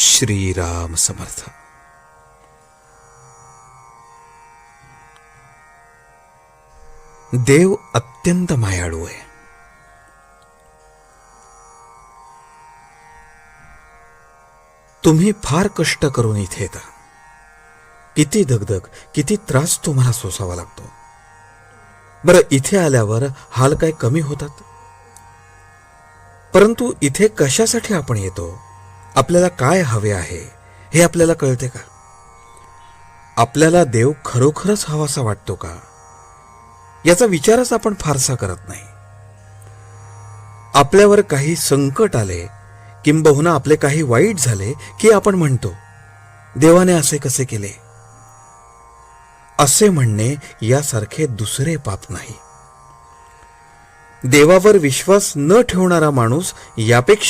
श्रीराम समर्थ. देव अत्यंत मायाळू आहे. तुम्ही फार कष्ट करून इथे येता. किती दगदग किती त्रास तुम्हाला सोसावा लागतो. बरं इथे आल्यावर हाल काय कमी होतात? परंतु इथे कशासाठी आपण येतो? आपल्याला काय हवे आहे हे आपल्याला कळते का? आपल्याला देव खरोखरच हवासा वाटतो का? याचा विचारच आपण फारसा करत नाही. आपल्यावर काही संकट आले किंबहुना आपले काही वाईट झाले की आपण म्हणतो देवाने असे कसे केले? असे म्हणणे यासारखे दुसरे पाप नाही. देवावर विश्वास न ठेवणारा माणूस यापेक्षा